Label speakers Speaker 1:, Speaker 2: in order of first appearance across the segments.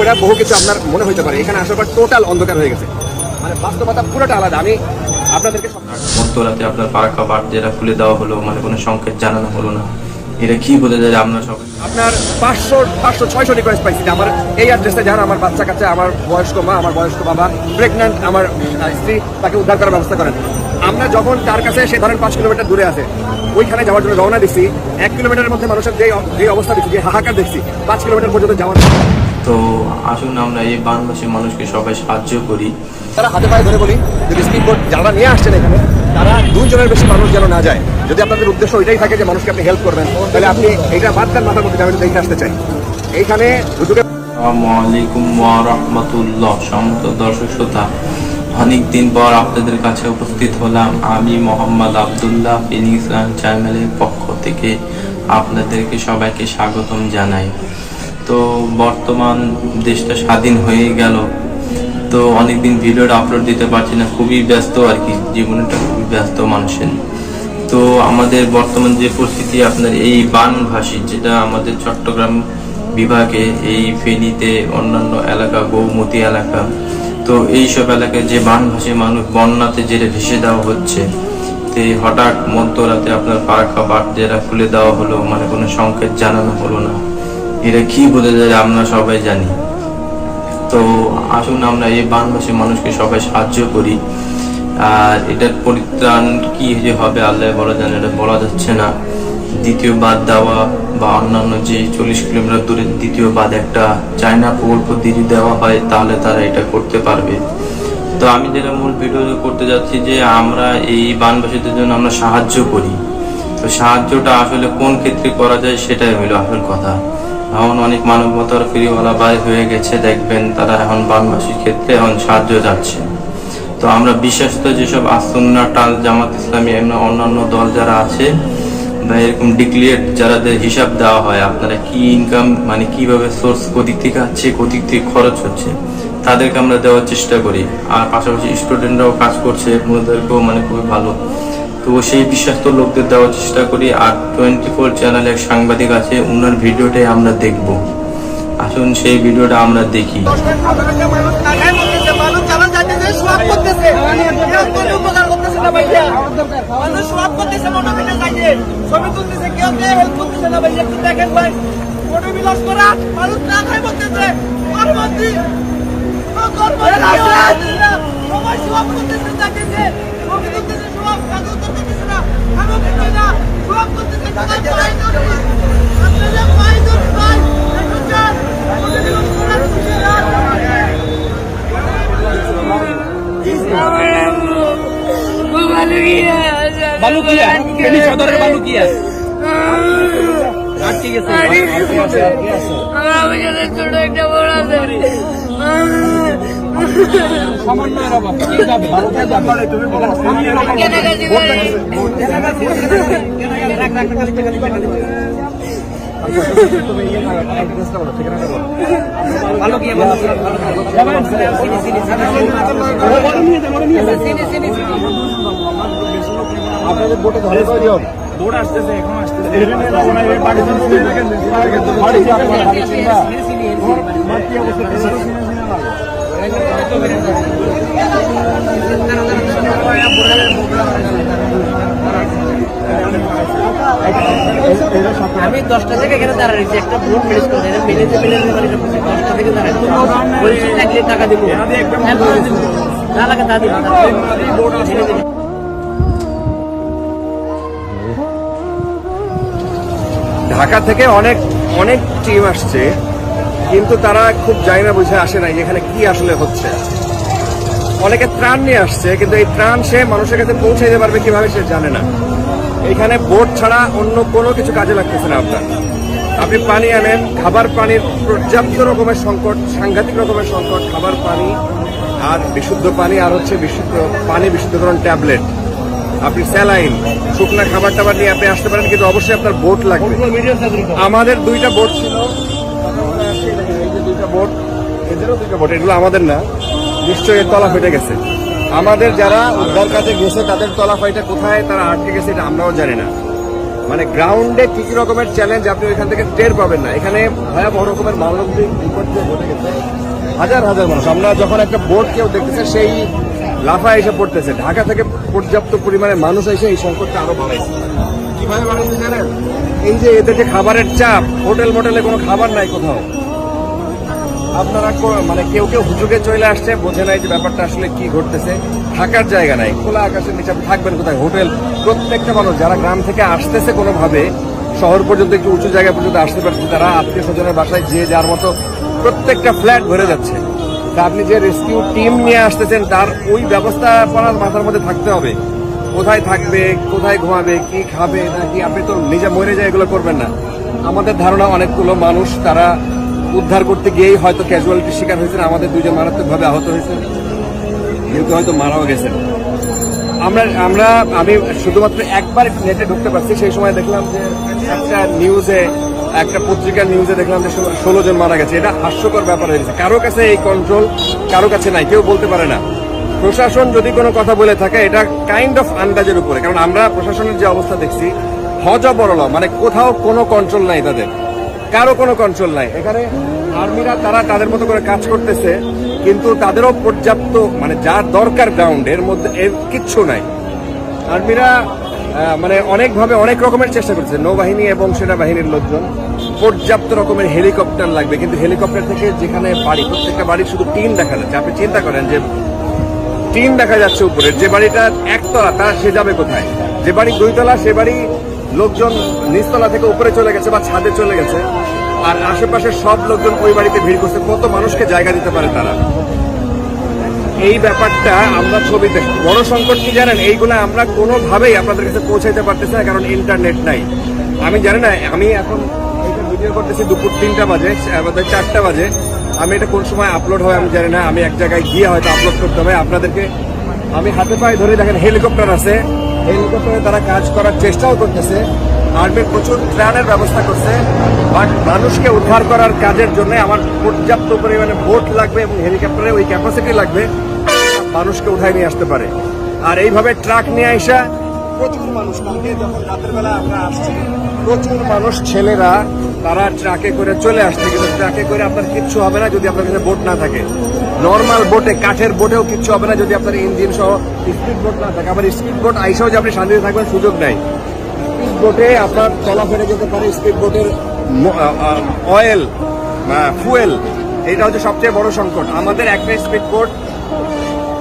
Speaker 1: পড়ে বহু কিছু আপনার মনে হইতে পারে। এখানে আসার পর টোটাল অন্ধকার হয়ে গেছে। মানে বাস্তবতা পুরোটা আলাদা। আমি আপনাদেরকে সব-
Speaker 2: মধ্যরাতে আপনার পার্কা বাট যেটা খুলে দেওয়া হলো মানে কোনো সংকেত জানানো হলো না। এটা কি বোঝা যায় আমরা সবাই
Speaker 1: আপনার পাঁচশো পাঁচশো ছয়শো রিকোয়েস্ট পাইছি আমার এই অ্যাড্রেসে যারা আমার বাচ্চা কাচ্চা আমার বয়স্ক মা আমার বয়স্ক বাবা প্রেগন্যান্ট আমার স্ত্রী তাকে উদ্ধার করার ব্যবস্থা করেন। আমরা যখন তার কাছে সে ধরেন পাঁচ কিলোমিটার দূরে আছে ওইখানে যাওয়ার জন্য রওনা দিচ্ছি এক কিলোমিটারের মধ্যে মানুষের যে যে অবস্থা দেখছি যে হাহাকার দেখছি পাঁচ কিলোমিটার পর্যন্ত যাওয়ার
Speaker 2: তো আসুন আমরা এই বানবাসী মানুষকে সবাই সাহায্য করি।
Speaker 1: তারা হাতে পায়ে ধরে বলি যদি স্পিড বোট যারা নিয়ে আসছেন এখানে তারা দুইজনের বেশি মানুষ যেন না যায়। যদি আপনাদের উদ্দেশ্য ওইটাই থাকে যে মানুষকে আপনি হেল্প করবেন তাহলে আপনি এইটা বাদ দেন মাথার মধ্যে আমি দেখে আসতে চাই। এইখানে দুটোকে
Speaker 2: আসসালামু আলাইকুম ওয়া রাহমাতুল্লাহ। সমস্ত দর্শক শ্রোতা অনেক দিন পর আপনাদের কাছে উপস্থিত হলাম। আমি মোহাম্মদ আব্দুল্লাহ ফিনিক্স চ্যানেলের পক্ষ থেকে আপনাদেরকে সবাইকে স্বাগতম জানাই। তো বর্তমান দেশটা স্বাধীন হয়ে গেল। তো অনেকদিন ভিডিওটা আপলোড দিতে পারছি না, খুবই ব্যস্ত আর কি, জীবনটা খুবই ব্যস্ত মানুষের। তো আমাদের বর্তমান যে পরিস্থিতি, আপনার এই বানভাসী, যেটা আমাদের চট্টগ্রাম বিভাগে, এই ফেনীতে অন্যান্য এলাকা, গৌমতি এলাকা, তো এইসব এলাকায় যে বানভাসী মানুষ বন্যাতে যেটা ভেসে দেওয়া হচ্ছে, তো হঠাৎ মধ্যরাতে আপনার পার্কা বাট যেটা খুলে দেওয়া হলো মানে কোনো সংকেত জানানো হলো না। এটা কি বোঝা যায় আমরা সবাই জানি। তো আসুন আমরা এই বানবাসী মানুষকে সবাই সাহায্য করি। আর এটার পরিত্রাণ কি যে হবে আল্লাহ বলা জানে এটা বলা যাচ্ছে না। দ্বিতীয় বাদ দেওয়া বা অন্যান্য যে চল্লিশ কিলোমিটার দূরে দ্বিতীয় বাদ একটা চায়না প্রকল্প দিয়ে দেওয়া হয়, তাহলে তারা এটা করতে পারবে। তো আমি যেটা মূল ভিডিও করতে যাচ্ছি যে আমরা এই বানবাসীদের জন্য আমরা সাহায্য করি। তো সাহায্যটা আসলে কোন ক্ষেত্রে করা যায় সেটাই হলো আসল কথা। এখন অনেক মানবতার ফিরিওয়ালা বাই হয়ে গেছে, দেখবেন তারা এখন বানবাসীর ক্ষেত্রে এখন সাহায্য যাচ্ছে। তো আমরা বিশেষত যেসব আসন্না, টাল জামাত ইসলামী, এমন অন্যান্য দল যারা আছে, বা এরকম ডিক্লিয়ার যারাদের হিসাব দেওয়া হয়, আপনারা কি ইনকাম মানে কীভাবে সোর্স কোদিক থেকে আছে কোদিক থেকে খরচ হচ্ছে, তাদেরকে আমরা দেওয়ার চেষ্টা করি। আর পাশাপাশি স্টুডেন্টরাও কাজ করছে মানে খুবই ভালো। তো সেই বিশ্বস্ত লোকদের দেওয়ার চেষ্টা করি। আর টোয়েন্টি ফোর চ্যানেলে এক সাংবাদিক আছে ওনার ভিডিওটাই আমরা দেখব। আসুন সেই ভিডিওটা আমরা দেখি।
Speaker 3: বালুকিয়া ফেনী সদরের বালুকিয়া আটকে গেছে
Speaker 4: ছোট একটা
Speaker 3: সমন্বয়ের অভাব কে যাবে? কে
Speaker 4: কেনাকাটি
Speaker 1: আপনাদের বোটে ধরে কয়জন
Speaker 3: বোর্ড আসতেছে এখন আসতেছে
Speaker 5: আমি দশটা থেকে এখানে দাঁড়াই রয়েছি একটা ভোট মিস করে এটা মানে দশটা থেকে দাঁড়াই বলছি থাকলে টাকা দিব। হ্যাঁ, লাগে তা দিব। ছেড়ে দিবি।
Speaker 1: ঢাকা থেকে অনেক অনেক টিম আসছে। কিন্তু তারা খুব জানি না বুঝে আসে নাই এখানে কি আসলে হচ্ছে। অনেকে ত্রাণ নিয়ে আসছে কিন্তু এই ত্রাণ সে মানুষের কাছে পৌঁছে দিতে পারবে কীভাবে সে জানে না। এখানে বোট ছাড়া অন্য কোনো কিছু কাজে লাগতেছে না আপনার। আপনি পানি আনেন খাবার পানির পর্যাপ্ত রকমের সংকট সাংঘাতিক রকমের সংকট খাবার পানি আর বিশুদ্ধ পানি আর হচ্ছে বিশুদ্ধ পানি বিশুদ্ধকরণ ট্যাবলেট। আপনি স্যালাইন শুকনা খাবার টাবার নিয়ে আপনি আসতে পারেন কিন্তু অবশ্যই আপনার বোট লাগবে। আমাদের দুইটা বোট ছিল। বোট এদেরও দুইটা বোট এগুলো আমাদের না। নিশ্চয়ই তলা ফেটে গেছে। আমাদের যারা উদ্ধার কাজে গেছে, তাদের তলা ফাইটা কোথায় তারা আটকে গেছে, এটা আমরাও জানি না। মানে গ্রাউন্ডে কি কি রকমের চ্যালেঞ্জ আপনি ওইখান থেকে টের পাবেন না। এখানে ভয়াবহ রকমের মানবিক বিপর্যয় ঘটে গেছে। হাজার হাজার মানুষ। আমরা যখন একটা বোর্ড কেউ দেখতেছে, সেই লাফা এসে পড়তেছে। ঢাকা থেকে পর্যাপ্ত পরিমাণে মানুষ এসে এই সংকটটা আরও বাড়াইছে। কীভাবে বাড়াইছে জানেন? এই যে এদের যে খাবারের চাপ হোটেল মোটেলে কোনো খাবার নাই কোথাও। আপনারা কো- মানে কেউ কেউ হুজুগে চলে আসছে, বোঝে নাই যে ব্যাপারটা আসলে কি ঘটতেছে। থাকার জায়গা নাই। খোলা আকাশের নিচে আপনি থাকবেন কোথায়? হোটেল। প্রত্যেকটা মানুষ যারা গ্রাম থেকে আসতেছে কোনোভাবে, শহর পর্যন্ত একটু উঁচু জায়গা পর্যন্ত আসতে পারছে, তারা আত্মীয় স্বজনের বাসায় যে যার মতো প্রত্যেকটা ফ্ল্যাট ভরে যাচ্ছে। তা আপনি যে রেস্কিউ টিম নিয়ে আসতেছেন, তার ওই ব্যবস্থা করার মাথার মধ্যে থাকতে হবে। কোথায় থাকবে, কোথায় ঘুমাবে, কি খাবে নাকি আপনি তো নিজে মরে যায় এগুলো করবেন না। আমাদের ধারণা অনেকগুলো মানুষ, তারা উদ্ধার করতে গিয়েই হয়তো ক্যাজুয়ালিটির শিকার হয়েছেন। আমাদের দুজন মারাত্মকভাবে আহত হয়েছেন। যেহেতু হয়তো মারাও গেছেন। আমরা আমরা, আমি শুধুমাত্র একবার নেটে ঢুকতে পারছি। সেই সময় দেখলাম যে একটা নিউজে একটা পত্রিকার নিউজে দেখলাম যে ষোলো জন মারা গেছে। এটা হাস্যকর ব্যাপার হয়ে গেছে। কারও কাছে এই কন্ট্রোল কারও কাছে নাই। কেউ বলতে পারে না। প্রশাসন যদি কোনো কথা বলে থাকে, এটা কাইন্ড অফ আন্দাজের উপরে। কারণ আমরা প্রশাসনের যে অবস্থা দেখছি হজ বড়ল মানে কোথাও কোনো কন্ট্রোল নাই তাদের। কারও কোনো কন্ট্রোল নাই। এখানে আর্মিরা, তারা তাদের মতো করে কাজ করতেছে, কিন্তু তাদেরও পর্যাপ্ত মানে যা দরকার গ্রাউন্ড এর মধ্যে এর কিচ্ছু নাই। আর্মিরা মানে অনেকভাবে অনেক রকমের চেষ্টা করছে নৌবাহিনী এবং সেনাবাহিনীর লোকজন। পর্যাপ্ত রকমের হেলিকপ্টার লাগবে, কিন্তু হেলিকপ্টার থেকে যেখানে বাড়ি, প্রত্যেকটা বাড়ি শুধু টিন দেখা যাচ্ছে। আপনি চিন্তা করেন যে টিন দেখা যাচ্ছে উপরে, যে বাড়িটা একতলা তার সে যাবে কোথায়? যে বাড়ি দুইতলা, সে বাড়ি লোকজন নিচতলা থেকে উপরে চলে গেছে বা ছাদে চলে গেছে। আর আশেপাশের সব লোকজন ওই বাড়িতে ভিড় করছে। কত মানুষকে জায়গা দিতে পারে তারা? এই ব্যাপারটা আমরা ছবিতে বড় সংকট কি জানেন? এইগুলো আমরা কোনোভাবেই আপনাদের কাছে পৌঁছাইতে পারতেছি না, কারণ ইন্টারনেট নাই। আমি জানি না, আমি এখন ভিডিও করতেছি দুপুর তিনটা বাজে আমাদের চারটা বাজে। আমি এটা কোন সময় আপলোড হয় আমি জানি না। আমি এক জায়গায় গিয়ে হয়তো আপলোড করতে হবে। আপনাদেরকে আমি হাতে পায়ে ধরে দেখেন, হেলিকপ্টার আছে। হেলিকপ্টারে তারা কাজ করার চেষ্টাও করতেছে। আর্মি প্রচুর ত্রাণের ব্যবস্থা করছে বাট মানুষকে উদ্ধার করার কাজের জন্য আমার পর্যাপ্ত পরিমাণে বোট লাগবে এবং হেলিকপ্টারে ওই ক্যাপাসিটি লাগবে, মানুষকে উঠায় নিয়ে আসতে পারে। আর এইভাবে ট্রাক নিয়ে আসা প্রচুর মানুষ, কালকে যখন রাতের বেলা আমরা আসছি, প্রচুর মানুষ, ছেলেরা, তারা ট্রাকে করে চলে আসছে, কিন্তু ট্রাকে করে আপনার কিচ্ছু হবে না যদি আপনার কাছে বোট না থাকে। নর্মাল বোটে কাঠের বোটেও কিচ্ছু হবে না যদি আপনার ইঞ্জিন সহ স্পিড বোট না থাকে। আবার স্পিড বোট আইসাও যে আপনি শান্তিতে থাকবেন, সুযোগ নাই। স্পিড বোটে আপনার চলাফেরা যেতে পারে স্পিড বোটের অয়েল ফুয়েল এটা হচ্ছে সবচেয়ে বড় সংকট। আমাদের একটা স্পিড বোট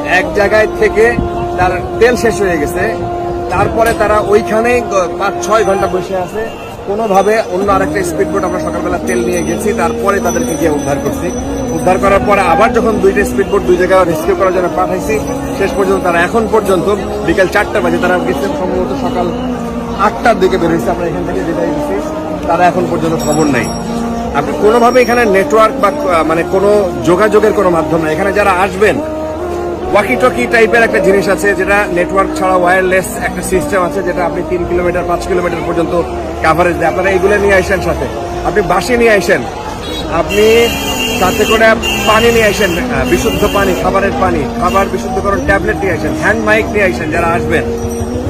Speaker 1: এক জায়গায় থেকে তার তেল শেষ হয়ে গেছে। তারপরে তারা ওইখানেই গ- পাঁচ ছয় ঘণ্টা বসে আছে। কোনোভাবে অন্য আরেকটা স্পিড বোট আমরা সকালবেলা তেল নিয়ে গেছি, তারপরে তাদেরকে গিয়ে উদ্ধার করছি। উদ্ধার করার পরে আবার যখন দুইটা স্পিড বোট দুই জায়গায় রেস্কিউ করার জন্য পাঠাইছি, শেষ পর্যন্ত তারা এখন পর্যন্ত বিকেল চারটা বাজে তারা গেছে সম্ভবত সকাল আটটার দিকে বেরোয়েছে আমরা এখান থেকে বিদায় দিচ্ছি তারা এখন পর্যন্ত খবর নাই। আপনি কোনোভাবে এখানে নেটওয়ার্ক বা মানে কোনো যোগাযোগের কোনো মাধ্যম নাই। এখানে যারা আসবেন ওয়াকি টকি টাইপের একটা জিনিস আছে যেটা নেটওয়ার্ক ছাড়া ওয়্যারলেস একটা সিস্টেম আছে যেটা আপনি তিন কিলোমিটার পাঁচ কিলোমিটার পর্যন্ত কাভারেজ দেয়। আপনারা এইগুলো নিয়ে আসেন সাথে। আপনি বাসি নিয়ে আসেন। আপনি সাথে করে পানি নিয়ে আসেন বিশুদ্ধ পানি, খাবারের পানি, খাবার বিশুদ্ধকরণ ট্যাবলেট নিয়ে আসেন হ্যান্ড মাইক নিয়ে আসেন যারা আসবেন।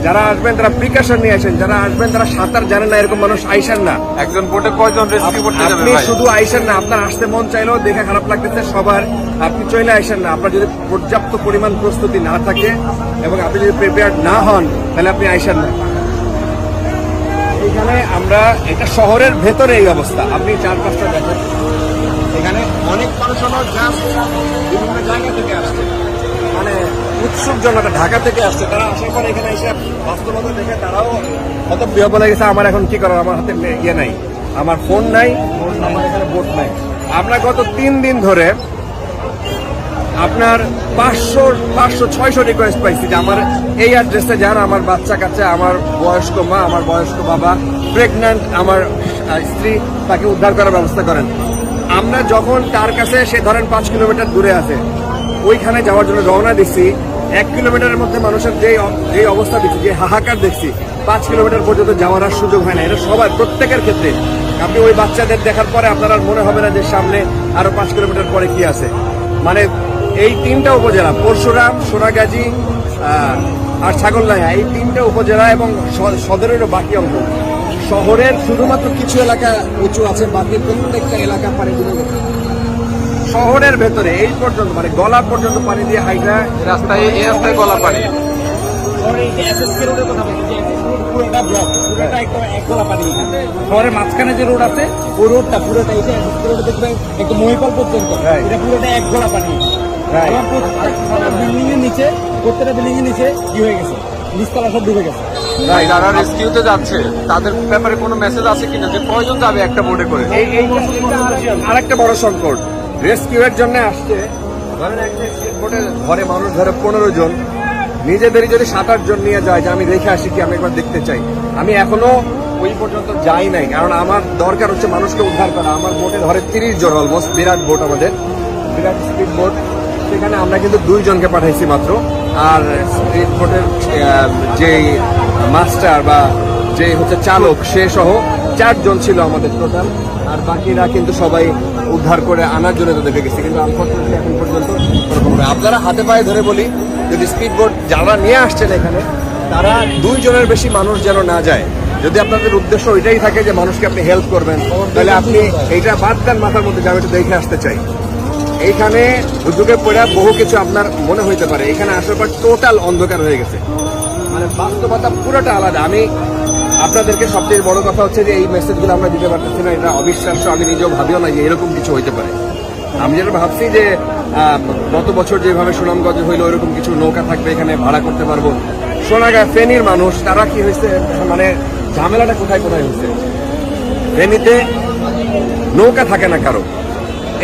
Speaker 1: যারা আসবেন তারা প্রিকশন নিয়ে আসেন যারা আসবেন তারা সাঁতার জানেন না এরকম মানুষ আইসেন না।
Speaker 6: একজন বোটে কয়জন রেস্কিউ করতে যাবে
Speaker 1: আপনি শুধু আইসেন না আপনার আসতে মন চাইলেও দেখে খারাপ লাগতেছে সবার আপনি চলে আসেন না। আপনার যদি পর্যাপ্ত পরিমাণ প্রস্তুতি না থাকে এবং আপনি যদি প্রিপেয়ার না হন তাহলে আপনি আইসেন না। এখানে আমরা এটা শহরের ভেতরে এই অবস্থা। আপনি চার পাঁচটা দেখেন। এখানে অনেক মানুষ হলো জাস্ট বিভিন্ন জায়গা থেকে আসছে। উৎসুক জনতা ঢাকা থেকে আসছে, তারা আসার পর এখানে এসে বাস্তবতা দেখে তারাও হয়তো বলে গেছে আমার এখন কি করার? আমার হাতে ইয়ে নাই, আমার ফোন নাই, আমার এখানে বোট নাই। আমরা গত তিন দিন ধরে আপনার পাঁচশো পাঁচশো, ছয়শো রিকোয়েস্ট পাইছি যে আমার এই অ্যাড্রেসে যান আমার বাচ্চা কাচ্চা, আমার বয়স্ক মা, আমার বয়স্ক বাবা প্রেগন্যান্ট আমার স্ত্রী তাকে উদ্ধার করার ব্যবস্থা করেন। আমরা যখন তার কাছে সে ধরেন পাঁচ কিলোমিটার দূরে আছে, ওইখানে যাওয়ার জন্য রওনা দিচ্ছি এক কিলোমিটারের মধ্যে মানুষের যে যে অবস্থা দেখছি, যে হাহাকার দেখছি, পাঁচ কিলোমিটার পর্যন্ত যাওয়ার আর সুযোগ হয় না। এটা সবার প্রত্যেকের ক্ষেত্রে। আপনি ওই বাচ্চাদের দেখার পরে আপনার আর মনে হবে না যে সামনে আরও পাঁচ কিলোমিটার পরে কি আছে। মানে এই তিনটা উপজেলা, পরশুরাম, সোনাগাজী আর ছাগলনাইয়া এই তিনটা উপজেলা এবং সদরেরও বাকি অংশ। শহরের শুধুমাত্র কিছু এলাকা উঁচু আছে, বাকি প্রত্যেকটা এলাকা পানি শহরের ভেতরে এই পর্যন্ত মানে গলা পর্যন্ত পানি দিয়ে হাইটা
Speaker 6: রাস্তায় এই রাস্তায় গলা পানি।
Speaker 3: শহরের মাঝখানে যে রোড আছে ওই রোডটা পুরোটা এটা রোড দেখবেন একটু মহিপাল পর্যন্ত। এটা পুরোটা এক গোলা পানি। প্রত্যেকটা বিল্ডিং এর নিচে প্রত্যেকটা বিল্ডিং এর নিচে কি হয়ে গেছে। নিচতলা সব ডুবে গেছে।
Speaker 6: যারা রেস্কিউতে যাচ্ছে তাদের ব্যাপারে কোনো মেসেজ আছে কিনা যে কয়জন যাবে একটা বোর্ডে করে?
Speaker 1: আরেকটা বড় সংকট। রেস্কিউ এর জন্য আসছে। ঘরে মানুষ, ধরে পনেরো জন, নিজেদেরই যদি সাত আট জন নিয়ে যায়, যে আমি দেখে আসি কি, আমি একবার দেখতে চাই। আমি এখনও ওই পর্যন্ত যাই নাই, কারণ আমার দরকার হচ্ছে মানুষকে উদ্ধার করা। আমার বোটে ধরে তিরিশ জন অলমোস্ট বিরাট বোট আমাদের, বিরাট স্পিড বোট সেখানে আমরা কিন্তু দুইজনকে পাঠাইছি মাত্র। আর স্পিড বোটের যে মাস্টার বা যে হচ্ছে চালক, সে সহ চারজন ছিল আমাদের টোটাল, আর বাকিরা কিন্তু সবাই উদ্ধার করে আনার জন্য তাদেরকে গেছে। কিন্তু আনফর্চুনেটলি এখন পর্যন্ত। আপনারা হাতে পায়ে ধরে বলি, যদি স্পিড বোট যারা নিয়ে আসছেন এখানে, তারা দুইজনের বেশি মানুষ যেন না যায়। যদি আপনাদের উদ্দেশ্য ওইটাই থাকে যে মানুষকে আপনি হেল্প করবেন, তাহলে আপনি এইটা বাদ দেন, মাথার মধ্যে যে আমি একটু দেখে আসতে চাই। এইখানে উদ্যোগে পড়ে বহু কিছু আপনার মনে হইতে পারে। এখানে আসার পর টোটাল অন্ধকার হয়ে গেছে। মানে বাস্তবতা পুরোটা আলাদা। আমি আপনাদেরকে সবচেয়ে বড় কথা হচ্ছে যে এই মেসেজগুলো আমরা দিতে পারতেছি না, এটা অবিশ্বাস্য। আমি নিজেও ভাবিও না যে এরকম কিছু হইতে পারে। আমি যেটা ভাবছি যে গত বছর যেভাবে সুনামগঞ্জ হইল এরকম কিছু নৌকা থাকবে, এখানে ভাড়া করতে পারব। সোনাগা ফেনীর মানুষ, তারা কি হয়েছে? মানে ঝামেলাটা কোথায় কোথায় হয়েছে? ফেনীতে নৌকা থাকে না কারও।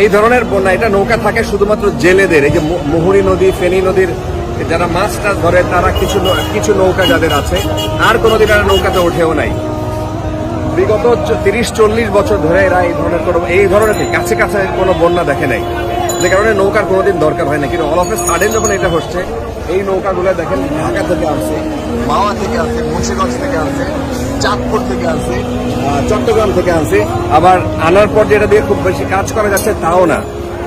Speaker 1: এই ধরনের বন্যা, এটা নৌকা থাকে শুধুমাত্র জেলেদের, এই যে মোহরী নদী, ফেনী নদীর যারা মাছ টাছ ধরে তারা কিছু কিছু নৌকা যাদের আছে, আর কোনোদিন এরা নৌকাতে ওঠেও নাই। বিগত তিরিশ, চল্লিশ বছর ধরে এরা এই ধরনের কোনো এই ধরনের কাছে কাছে কোনো বন্যা দেখে নাই। যে কারণে নৌকার কোনোদিন দরকার হয় না কিন্তু অল অফ এ সাডেন যখন এটা হচ্ছে, এই নৌকাগুলো দেখেন, ঢাকা থেকে আসছে, মাওয়া থেকে আসছে, মুন্সিগঞ্জ থেকে আসছে, চাঁদপুর থেকে আসছে চট্টগ্রাম থেকে আসছে। আবার আনার পর যেটা দিয়ে খুব বেশি কাজ করা যাচ্ছে, তাও না।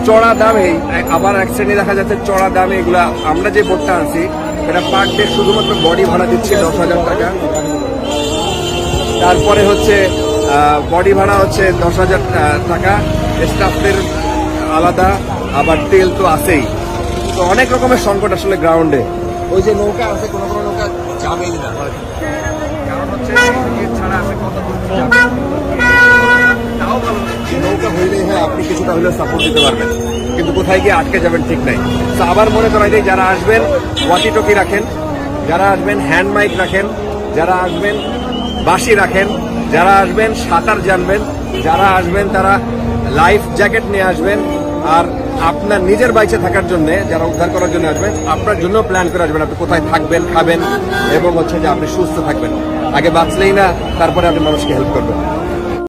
Speaker 1: চড়া দামে আবার এক শ্রেণি দেখা যাচ্ছে চড়া দামে এগুলা আমরা যে বোটটা আনছি এটা পার ডে শুধুমাত্র বডি ভাড়া দিচ্ছে দশ হাজার টাকা। তারপরে হচ্ছে বডি ভাড়া হচ্ছে দশ হাজার টাকা। স্টাফদের আলাদা আবার তেল তো আছেই। তো অনেক রকমের সংকট আসলে গ্রাউন্ডে ওই যে নৌকা আছে কোনো কোনো নৌকা যাবেই না। কারণ হচ্ছে ছাড়া কত দূর যাবেন? তাও ভালো যে নৌকা হইলেই হ্যাঁ আপনি কিছুটা হলেও সাপোর্ট দিতে পারবেন। কিন্তু কোথায় গিয়ে আটকে যাবেন ঠিক নাই। তো আবার মনে করা যায় যারা আসবেন ওয়াকি টকি রাখেন, যারা আসবেন হ্যান্ড মাইক রাখেন, যারা আসবেন, বাঁশি রাখেন, যারা আসবেন, সাঁতার জানবেন, যারা আসবেন, তারা লাইফ জ্যাকেট নিয়ে আসবেন, আর আপনার নিজের বাইচে থাকার জন্য, যারা উদ্ধার করার জন্য আসবেন, আপনার জন্য প্ল্যান করে আসবেন আপনি কোথায় থাকবেন, খাবেন, এবং হচ্ছে যে আপনি সুস্থ থাকবেন। আগে বাঁচলেই না, তারপরে আপনি মানুষকে হেল্প করবেন।